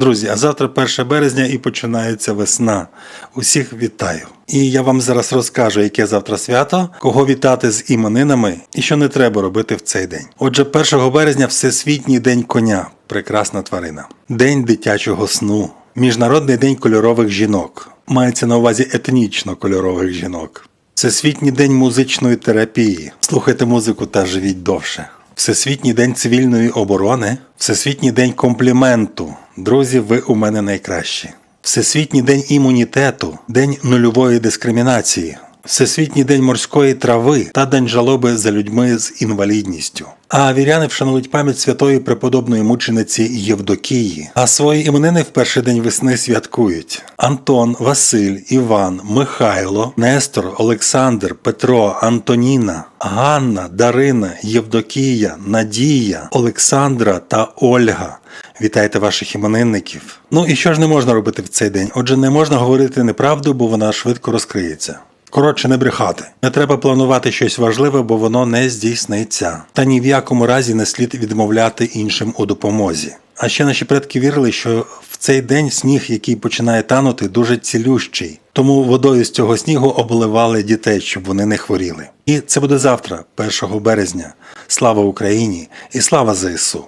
Друзі, а завтра 1 березня і починається весна. Усіх вітаю. І я вам зараз розкажу, яке завтра свято, кого вітати з іменинами і що не треба робити в цей день. Отже, 1 березня Всесвітній день коня, прекрасна тварина, День дитячого сну, Міжнародний день кольорових жінок. Мається на увазі етнічно кольорових жінок. Всесвітній день музичної терапії. Слухайте музику та живіть довше. Всесвітній день цивільної оборони, Всесвітній день компліменту. Друзі, ви у мене найкращі. Всесвітній день імунітету, День нульової дискримінації, Всесвітній день морської трави та День жалоби за людьми з інвалідністю. А віряни вшанують пам'ять святої преподобної мучениці Євдокії. А свої іменини в перший день весни святкують Антон, Василь, Іван, Михайло, Нестор, Олександр, Петро, Антоніна, Ганна, Дарина, Євдокія, Надія, Олександра та Ольга. Вітайте ваших іменинників. Ну і що ж не можна робити в цей день? Отже, не можна говорити неправду, бо вона швидко розкриється. Коротше, не брехати. Не треба планувати щось важливе, бо воно не здійсниться. Та ні в якому разі не слід відмовляти іншим у допомозі. А ще наші предки вірили, що в цей день сніг, який починає танути, дуже цілющий. Тому водою з цього снігу обливали дітей, щоб вони не хворіли. І це буде завтра, 1 березня. Слава Україні і слава ЗСУ!